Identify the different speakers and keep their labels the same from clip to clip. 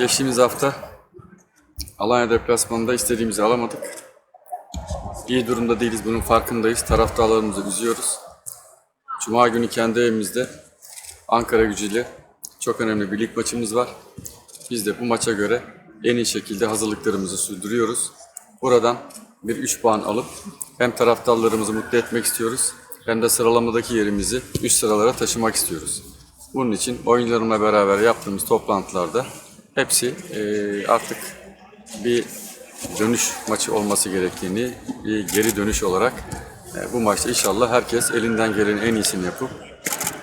Speaker 1: geçtiğimiz hafta Alanya deplasmanında istediğimizi alamadık. İyi durumda değiliz, bunun farkındayız. Taraftarlarımızı üzüyoruz. Cuma günü kendi evimizde Ankara gücüyle çok önemli bir lig maçımız var. Biz de bu maça göre en iyi şekilde hazırlıklarımızı sürdürüyoruz. Buradan bir 3 puan alıp hem taraftarlarımızı mutlu etmek istiyoruz hem de sıralamadaki yerimizi üst sıralara taşımak istiyoruz. Bunun için oyuncularımla beraber yaptığımız toplantılarda hepsi eee, artık bir dönüş maçı olması gerektiğini, bir geri dönüş olarak e, bu maçta inşallah herkes elinden gelenin en iyisini yapıp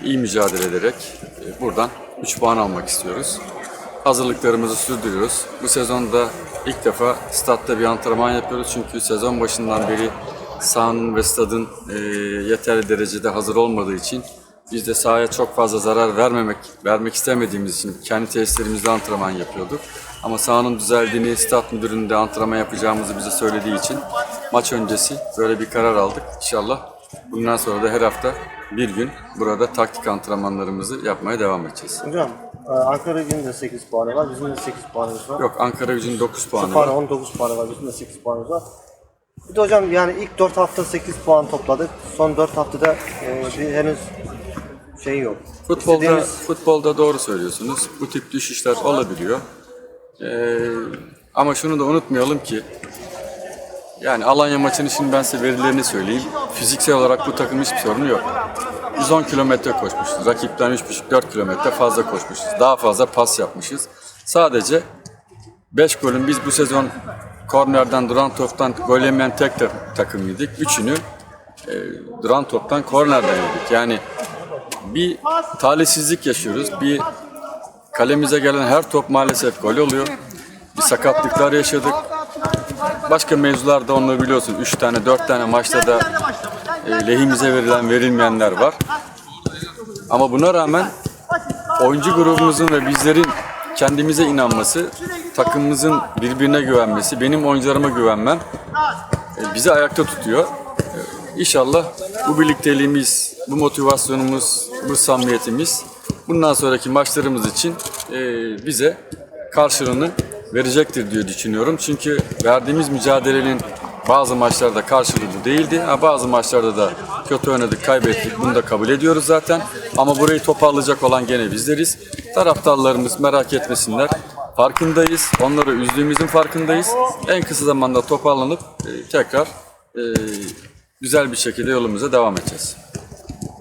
Speaker 1: iyi mücadele ederek e, buradan 3 puan almak istiyoruz. Hazırlıklarımızı sürdürüyoruz. Bu sezonda ilk defa statta bir antrenman yapıyoruz çünkü sezon başından beri sahanın ve stadın e, yeterli derecede hazır olmadığı için biz de sahaya çok fazla zarar vermemek, vermek istemediğimiz için kendi tesislerimizde antrenman yapıyorduk. Ama sahanın düzeldiğini, stat müdürünün de antrenman yapacağımızı bize söylediği için maç öncesi böyle bir karar aldık. İnşallah bundan sonra da her hafta bir gün burada taktik antrenmanlarımızı yapmaya devam edeceğiz.
Speaker 2: Hocam e, Ankara gücünün de 8 puanı var, bizim de 8 puanımız var.
Speaker 1: Yok Ankara gücünün 9 puanı var.
Speaker 2: 19 puanı var, bizim de 8 puanımız var. Bir de hocam yani ilk 4 hafta 8 puan topladık. Son 4 haftada e, bir henüz şey yok.
Speaker 1: Futbolda,
Speaker 2: İstediğimiz-
Speaker 1: futbolda doğru söylüyorsunuz. Bu tip düşüşler olabiliyor. Ee, ama şunu da unutmayalım ki yani Alanya maçının şimdi ben size verilerini söyleyeyim. Fiziksel olarak bu takım hiçbir sorunu yok. 110 kilometre koşmuşuz. Rakipten 3,5-4 kilometre fazla koşmuşuz. Daha fazla pas yapmışız. Sadece 5 golün biz bu sezon kornerden duran toptan gol yemeyen tek ta- takımıydık. Üçünü e, duran toptan kornerden yedik. Yani bir talihsizlik yaşıyoruz. Bir kalemize gelen her top maalesef gol oluyor. Bir sakatlıklar yaşadık. Başka mevzularda onları biliyorsun. 3 tane 4 tane maçta da e, lehimize verilen verilmeyenler var. Ama buna rağmen oyuncu grubumuzun ve bizlerin kendimize inanması, takımımızın birbirine güvenmesi, benim oyuncularıma güvenmem e, bizi ayakta tutuyor. E, İnşallah bu birlikteliğimiz, bu motivasyonumuz, bu samimiyetimiz bundan sonraki maçlarımız için e, bize karşılığını verecektir diye düşünüyorum. Çünkü verdiğimiz mücadelenin bazı maçlarda karşılığı bu değildi. Ha, bazı maçlarda da kötü oynadık, kaybettik. Bunu da kabul ediyoruz zaten. Ama burayı toparlayacak olan gene bizleriz. Taraftarlarımız merak etmesinler. Farkındayız. Onları üzdüğümüzün farkındayız. En kısa zamanda toparlanıp e, tekrar e, güzel bir şekilde yolumuza devam edeceğiz.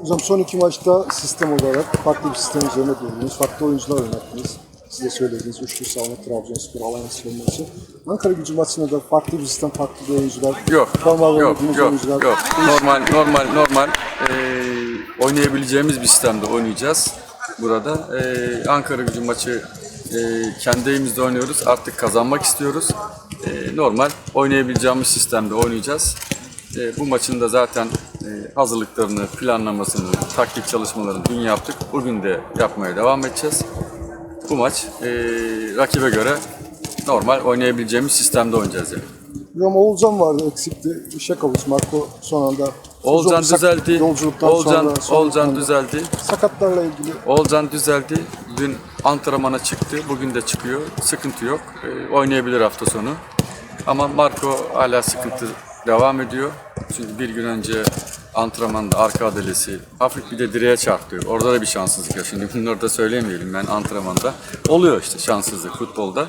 Speaker 3: Hocam son iki maçta sistem olarak farklı bir sistem üzerine durdunuz. Farklı oyuncular oynattınız. Siz de söylediğiniz üçlü savunma Trabzonspor, Alanya maçı. Ankara gücü maçında da farklı bir sistem, farklı bir oyuncular.
Speaker 1: Yok,
Speaker 3: Formalı
Speaker 1: yok, yok,
Speaker 3: oyuncular.
Speaker 1: yok. Normal, normal, normal e, oynayabileceğimiz bir sistemde oynayacağız burada. E, Ankara gücü maçı e, kendi evimizde oynuyoruz. Artık kazanmak istiyoruz. E, normal oynayabileceğimiz sistemde oynayacağız. E, bu maçın da zaten hazırlıklarını, planlamasını, taktik çalışmalarını dün yaptık. Bugün de yapmaya devam edeceğiz. Bu maç e, rakibe göre normal oynayabileceğimiz sistemde oynayacağız yani.
Speaker 3: Hocam Oğulcan vardı eksikti. İşe kavuş. Marco son anda uzun sak-
Speaker 1: düzeldi.
Speaker 3: Yolculuktan
Speaker 1: Oğulcan,
Speaker 3: sonra, sonra
Speaker 1: Oğulcan düzeldi.
Speaker 3: Sakatlarla ilgili
Speaker 1: Oğulcan düzeldi. Dün antrenmana çıktı. Bugün de çıkıyor. Sıkıntı yok. Ee, oynayabilir hafta sonu. Ama Marco hala sıkıntı devam ediyor. Çünkü bir gün önce antrenmanda arka adelesi hafif bir de direğe çarptı. Orada da bir şanssızlık ya. Şimdi bunları da söylemeyelim ben antrenmanda. Oluyor işte şanssızlık futbolda.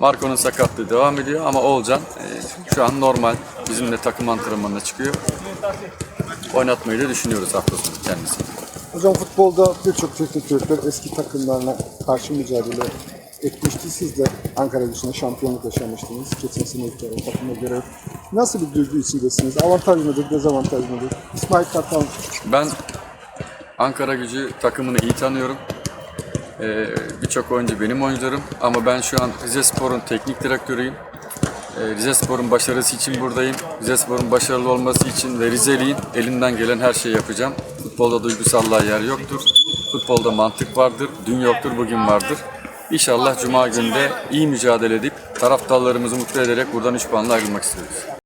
Speaker 1: Marco'nun sakatlığı devam ediyor ama Oğulcan e, şu an normal bizimle takım antrenmanına çıkıyor. Oynatmayı da düşünüyoruz hafta sonu kendisini.
Speaker 3: Hocam futbolda birçok teknik direktör eski takımlarına karşı mücadele etmişti. Siz de Ankara gücüne şampiyonluk yaşamıştınız. Geçen sene itibaren takıma göre. Nasıl bir duygu içindesiniz? Avantaj mıdır, dezavantaj mıdır? İsmail Kartal
Speaker 1: Ben Ankara gücü takımını iyi tanıyorum. Ee, Birçok oyuncu benim oyuncularım ama ben şu an Rize Spor'un teknik direktörüyüm. Ee, Rize Spor'un başarısı için buradayım. Rize Spor'un başarılı olması için ve Rizeliyim. Elimden gelen her şeyi yapacağım. Futbolda duygusallığa yer yoktur. Futbolda mantık vardır. Dün yoktur, bugün vardır. İnşallah Cuma günde iyi mücadele edip taraftarlarımızı mutlu ederek buradan 3 puanla ayrılmak istiyoruz.